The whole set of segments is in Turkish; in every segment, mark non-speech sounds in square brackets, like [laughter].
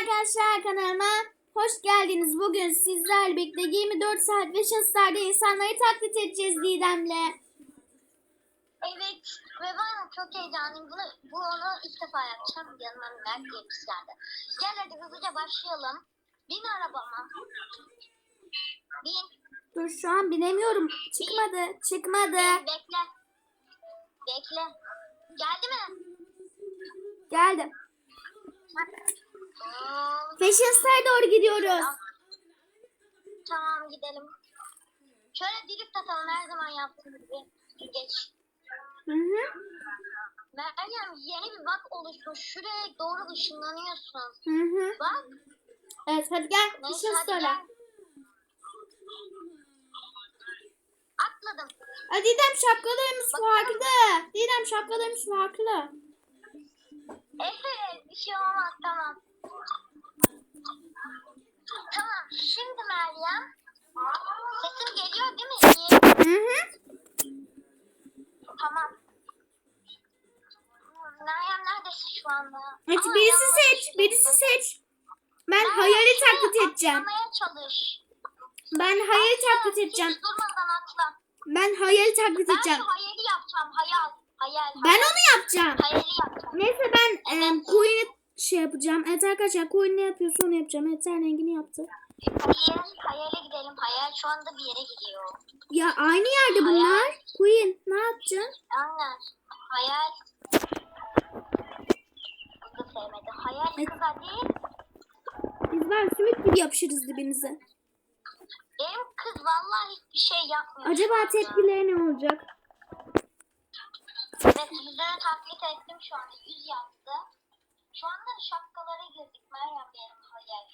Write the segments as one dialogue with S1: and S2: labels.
S1: arkadaşlar kanalıma hoş geldiniz. Bugün sizlerle birlikte 24 saat ve şahıslarda insanları taklit edeceğiz Didem'le.
S2: Evet ve ben çok heyecanlıyım. Bunu, bu onu ilk defa yapacağım. Yanıma Mert gelmişlerdi. Gel hadi hızlıca başlayalım. Bin arabama. Bin.
S1: Dur şu an binemiyorum. Çıkmadı. Çıkmadı.
S2: Bekle. Bekle. Geldi mi?
S1: Geldim.
S2: Hmm,
S1: Fashion Star'a doğru gidiyoruz.
S2: Tamam gidelim. Şöyle drift atalım her zaman yaptığımız gibi. Geç.
S1: Hı hı.
S2: Meryem yeni bir bak oluşmuş. Şuraya doğru ışınlanıyorsun.
S1: Hı hı.
S2: Bak.
S1: Evet hadi gel.
S2: Neyse
S1: Fashion
S2: hadi
S1: Star'a.
S2: Atladım.
S1: Aa, Didem şapkalarımız farklı. Didem şapkalarımız farklı.
S2: Evet bir şey olmaz tamam. Tamam şimdi Meryem. Sesim geliyor değil mi?
S1: Hı hı.
S2: Tamam. Meryem neredesin şu anda?
S1: Evet
S2: Ama
S1: birisi
S2: yanlış
S1: seç. Birisi seç. Ben
S2: Meryem,
S1: hayali
S2: şuraya
S1: taklit edeceğim.
S2: Atlamaya çalış.
S1: Ben hayali taklit
S2: Atla,
S1: edeceğim.
S2: Hiç durmadan atla.
S1: Ben hayali taklit
S2: Ben
S1: edeceğim.
S2: şu hayali yapacağım. Hayal. Hayal.
S1: Ben
S2: hayal.
S1: onu yapacağım.
S2: Hayali yapacağım.
S1: Neyse ben e, Queen'i şey yapacağım. Evet arkadaşlar Queen ne yapıyorsa onu yapacağım. Evet sen rengini yaptı.
S2: Hayal, hayale gidelim. Hayal şu anda bir yere gidiyor.
S1: Ya aynı yerde bunlar. Queen ne yapacaksın?
S2: Aynen. Hayal. Sevmedi. Hayal
S1: Evet.
S2: kız hadi.
S1: Biz var sümük gibi yapışırız dibinize.
S2: Benim kız vallahi hiçbir şey yapmıyor.
S1: Acaba tepkileri ne olacak?
S2: Evet yüzünü taklit ettim şu anda. Yüz yaptı. Şu anda şapkalara girdik. Meryem benim hayal.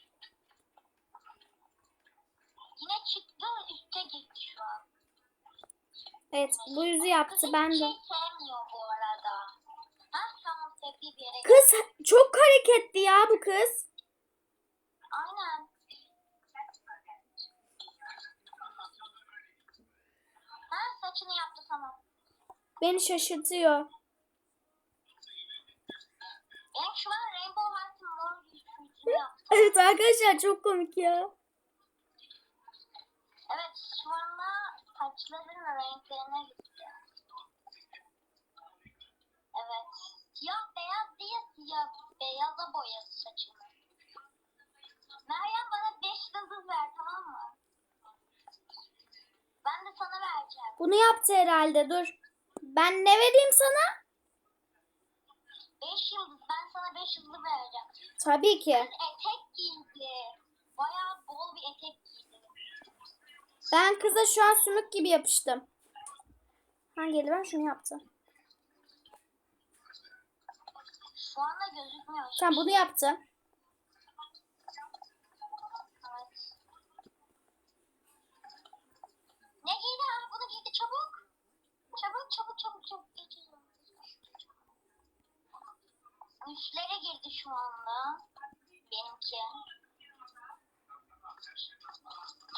S2: Yine çıktı üste gitti şu an.
S1: Evet bu yüzü yaptı
S2: Kız
S1: ben de.
S2: şey sevmiyor bu arada. Ha tamam bir yere
S1: Kız çok hareketli ya bu kız.
S2: Aynen. Ha saçını yaptı sana.
S1: Beni şaşırtıyor. Evet arkadaşlar çok komik ya.
S2: Evet şu anda saçlarının renklerine gitti. Evet. Siyah beyaz değil siyah beyaza boyadı saçını. Meryem bana 5 yıldız ver tamam mı? Ben de sana vereceğim.
S1: Bunu yaptı herhalde dur. Ben ne vereyim sana?
S2: 5 yıldız ben sana 5 yıldız vereceğim.
S1: Tabii ki.
S2: Etek giydi. Bayağı bol bir etek giydi.
S1: Ben kıza şu an sümük gibi yapıştım. Hangi eldiven şunu yaptı.
S2: Şu anda gözükmüyor.
S1: Tamam bunu yaptı.
S2: Evet. Ne giydi ha? Bunu giydi çabuk. Çabuk çabuk çabuk çabuk. Üstlere girdi şu anda. Benimki.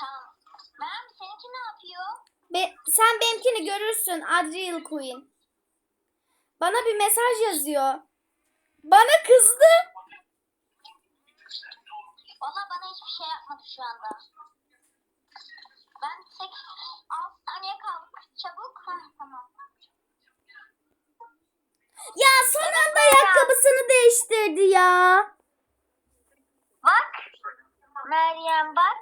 S2: Tamam. Meryem seninki ne yapıyor?
S1: Be sen benimkini görürsün Adriel Queen. Bana bir mesaj yazıyor. Bana kızdı.
S2: Valla bana hiçbir şey yapmadı şu anda. Ben tek 6 saniye kaldı. Çabuk. Heh, tamam.
S1: Ya son anda ayakkabısını değiştirdi ya.
S2: Meryem bak.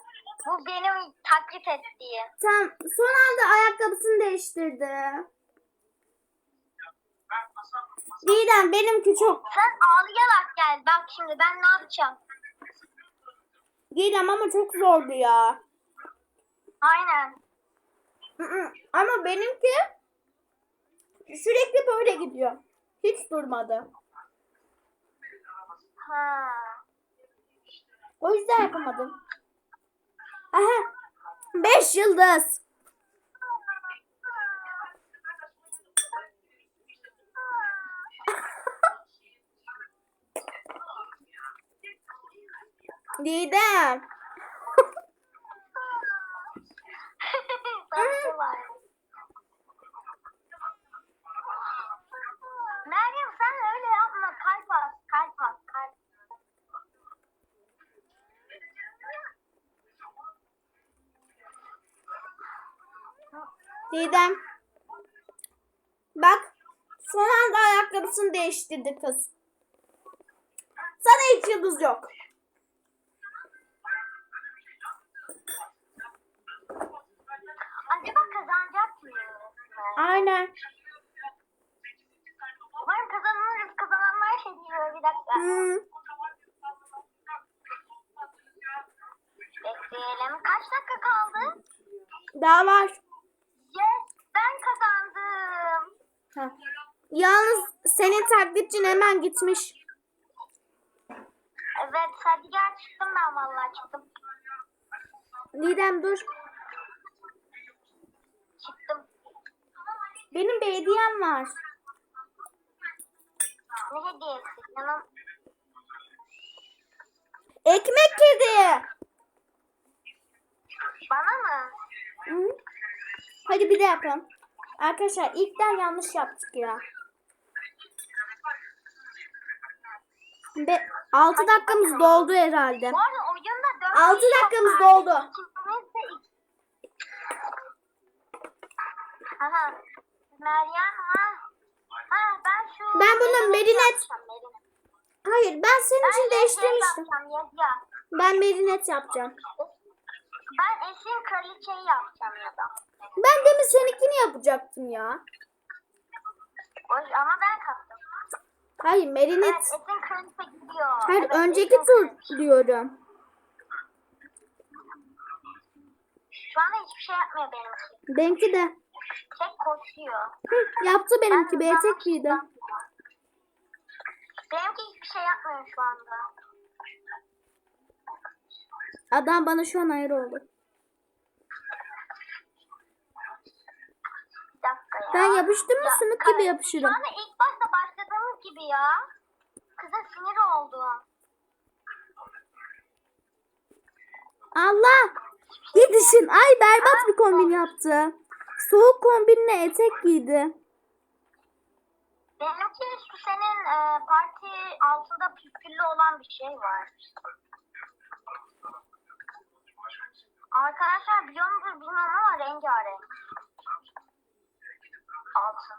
S2: Bu benim taklit ettiğim.
S1: Tam son anda ayakkabısını değiştirdi. Didem benimki çok.
S2: Sen ağlayarak gel. Bak şimdi ben ne yapacağım?
S1: Didem ama çok zordu ya.
S2: Aynen.
S1: Hı hı. Ama benimki sürekli böyle gidiyor. Hiç durmadı.
S2: Ha.
S1: O yüzden yapamadım. Aha. Beş yıldız. [laughs] Didem. Didem. Bak. Son anda ayakkabısını değiştirdi kız. Sana hiç yıldız yok.
S2: Acaba kazanacak mıyız?
S1: Aynen.
S2: Umarım kazanırız. Kazananlar şey diyor. Bir dakika.
S1: Hmm.
S2: Bekleyelim. Kaç dakika kaldı?
S1: Daha var. Ha. Yalnız senin taklitçin hemen gitmiş.
S2: Evet. Hadi gel çıktım ben vallahi çıktım.
S1: Didem dur.
S2: Çıktım.
S1: Benim bir hediyem var.
S2: Ne hediyesi canım?
S1: Ekmek kedi.
S2: Bana mı?
S1: Hı? Hadi bir de yapalım. Arkadaşlar ilkten yanlış yaptık ya. Be 6 dakikamız doldu herhalde.
S2: Bu arada oyunda dört
S1: Altı
S2: kişi
S1: dakikamız
S2: var.
S1: doldu.
S2: İkimiz de iki- Aha. Meryem ha. Ha ben şu...
S1: Ben bunu Merinet-. Hayır ben senin
S2: Ben
S1: için değiştirmiştim. Ben merinet yapacağım.
S2: Ben eşin kraliçeyi yapacağım ya da.
S1: Ben demin seninkini yapacaktım ya.
S2: Ama ben kaptım.
S1: Hayır
S2: Evet
S1: merinet.
S2: eşin kraliçe gidiyor.
S1: Hayır
S2: Evet,
S1: önceki tur diyorum.
S2: Şu anda hiçbir şey yapmıyor benimki.
S1: Benimki de.
S2: Tek koşuyor.
S1: Hı, yaptı benimki.
S2: Ben hızlanmak
S1: giydi.
S2: Benimki hiçbir şey yapmıyor şu anda.
S1: Adam bana şu an ayır oldu.
S2: Bir dakika ya.
S1: Ben yapıştım mı sümük gibi yapışırım.
S2: Şu anda ilk başta başladığımız gibi ya. Kıza sinir oldum.
S1: Allah! Yetişin. Ay berbat bir kombin yaptı. Soğuk kombinle etek giydi.
S2: Benimki şu senin e, parti altında püsküllü olan bir şey var. Arkadaşlar biliyor musunuz bilmiyorum ama rengarenk. Altın.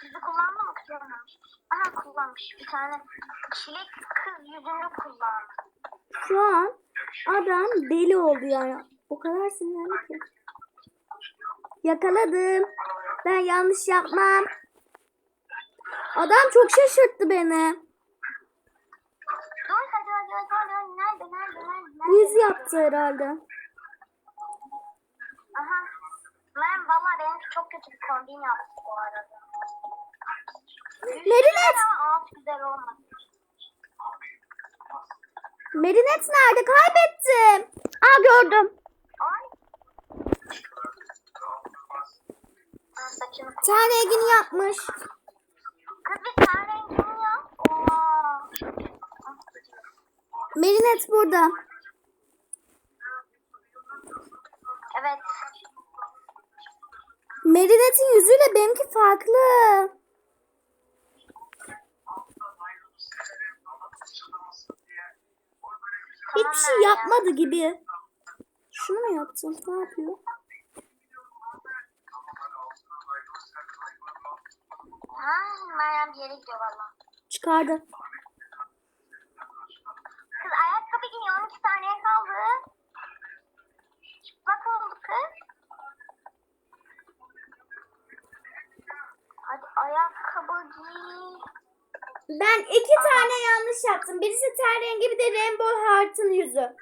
S2: Sizi kullandı mı kullanmamış? Aha kullanmış. Bir tane çilek kız yüzünü kullandı.
S1: Şu an adam deli oldu yani. O kadar sinirlendi ki. Yakaladım. Ben yanlış yapmam. Adam çok şaşırttı beni.
S2: Dur hadi hadi hadi hadi. Nerede nerede nerede? nerede?
S1: Yüz yaptı herhalde.
S2: Aha. Ben valla benimki çok kötü bir kombin yaptı bu arada.
S1: Merinet!
S2: Alt güzel olmadı.
S1: Merinet nerede? Kaybettim. Aa gördüm.
S2: Ay.
S1: Ten rengini yapmış.
S2: Kız bir tane rengini yap. Oo.
S1: Merinet burada.
S2: Evet.
S1: Merinet'in yüzüyle benimki farklı. Hiçbir şey yapmadı gibi. Şunu mu yaptın? Ne yapıyor?
S2: Ha, Meryem bir yere gidiyor valla.
S1: Çıkardı.
S2: Kız ayakkabı giyiyor. 12 saniye kaldı. Çıplak oldu kız. Hadi ayakkabı.
S1: Ben iki tane yanlış yaptım. Birisi ten rengi bir de Rainbow Heart'ın yüzü.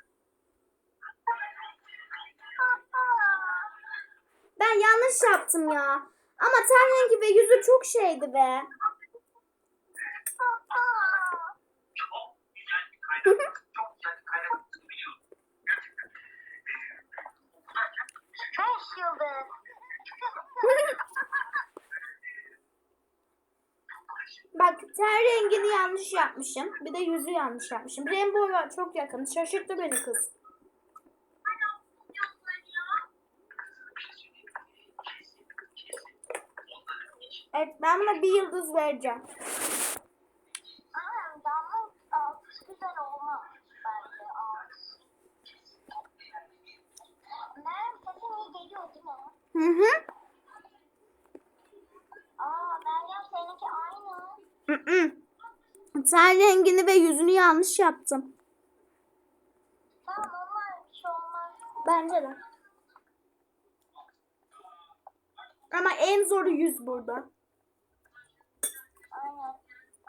S1: Ben yanlış yaptım ya. Ama ten rengi ve yüzü çok şeydi be. yapmışım. Bir de yüzü yanlış yapmışım. Rainbow'a çok yakın. Şaşırttı beni kız. Evet ben buna bir yıldız vereceğim.
S2: Hı hı. Aa, Meryem seninki aynı.
S1: Hı hı. Ten rengini ve yüzünü yanlış yaptım.
S2: Tamam normal bir şey olmaz.
S1: Bence de. Ama en zoru yüz burada.
S2: Aynen.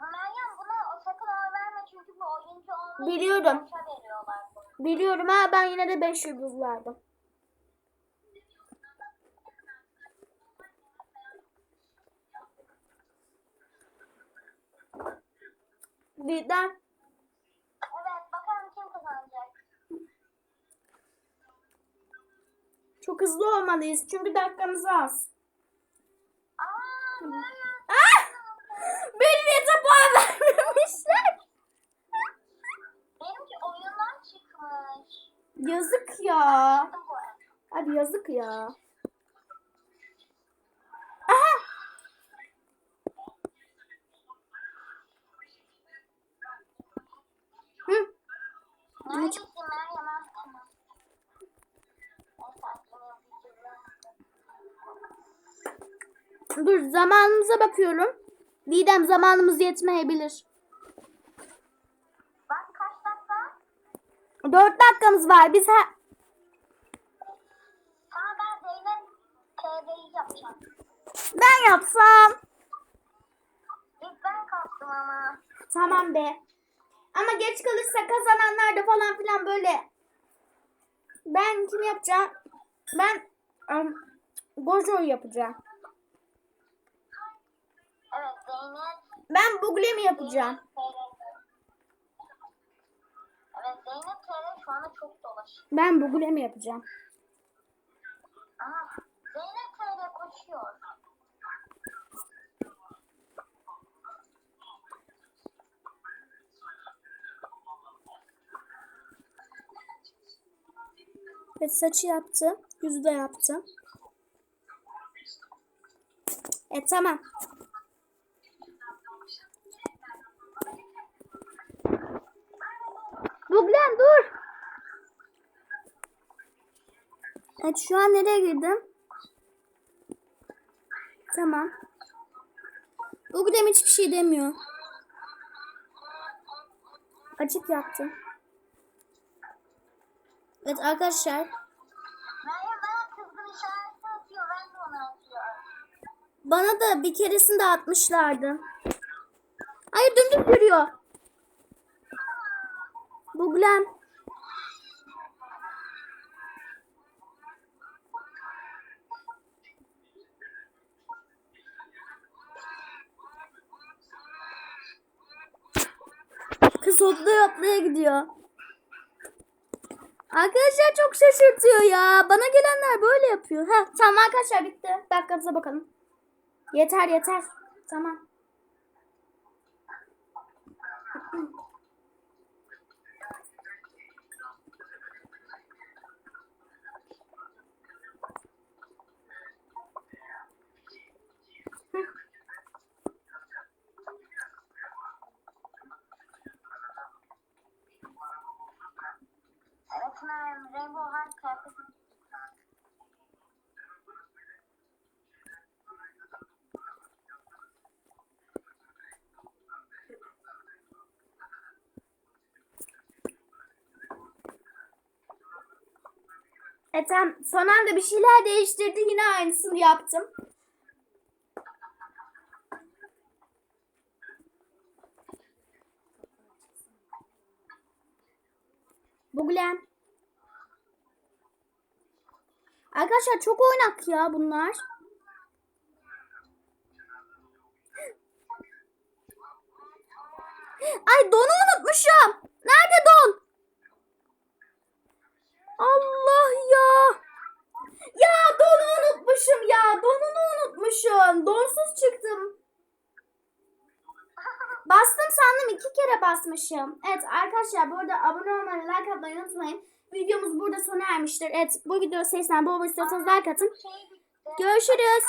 S2: Meryem buna sakın oy verme çünkü bu oyuncu olmayı
S1: Biliyorum. Biliyorum ha ben yine de 5 yıldız verdim. Birden
S2: Evet bakalım kim kazanacak.
S1: çok hızlı olmalıyız çünkü dakikamız az.
S2: Aa Meryem.
S1: Ah! Benim yete puan vermemişler.
S2: Benimki oyundan çıkmış.
S1: Yazık ya. Abi yazık ya. Aha! Hı.
S2: Neredesin Meryem? Ha, Tamam. Neyse, yine bir
S1: Dur zamanımıza bakıyorum. Didem zamanımız yetmeyebilir.
S2: Bak kaç dakika?
S1: 4 dakikamız var. Biz her...
S2: Sana ben Zeynep TV'yi yapacağım.
S1: Ben yapsam.
S2: İlk ben kalktım ama.
S1: Tamam be. Ama geç kalırsa kazananlar da falan filan böyle. Ben kim yapacağım? Ben um, Gojo'yu yapacağım. Ben Buglem'i yapacağım.
S2: Evet Zeynep TR şu anda çok dolaşıyor.
S1: Ben Buglem'i yapacağım.
S2: Aa, Zeynep TR koşuyor.
S1: Evet saçı yaptı. Yüzü de yaptı. E tamam. Buglen dur. Evet şu an nereye girdim? Tamam. Buglen hiçbir şey demiyor. Açık yaptı. Evet arkadaşlar.
S2: Bana
S1: da bir keresinde atmışlardı. Hayır dümdüz yürüyor. Buglen. Kız hoplaya hoplaya gidiyor. Arkadaşlar çok şaşırtıyor ya. Bana gelenler böyle yapıyor. Ha tamam arkadaşlar bitti. Dakikamıza bakalım. Yeter yeter. Tamam.
S2: Meryem. Rainbow Heart kıyafeti.
S1: E tamam. Son anda bir şeyler değiştirdi. Yine aynısını yaptım. Arkadaşlar çok oynak ya bunlar. Ay donu unutmuşum. Nerede don? Allah ya. Ya donu unutmuşum ya. Donunu unutmuşum. Donsuz çıktım. Bastım sandım iki kere basmışım. Evet arkadaşlar bu arada abone olmayı, like atmayı unutmayın. Videomuz burada sona ermiştir. Evet bu video sayısından bol bol istiyorsanız like atın.
S2: Şey.
S1: Görüşürüz.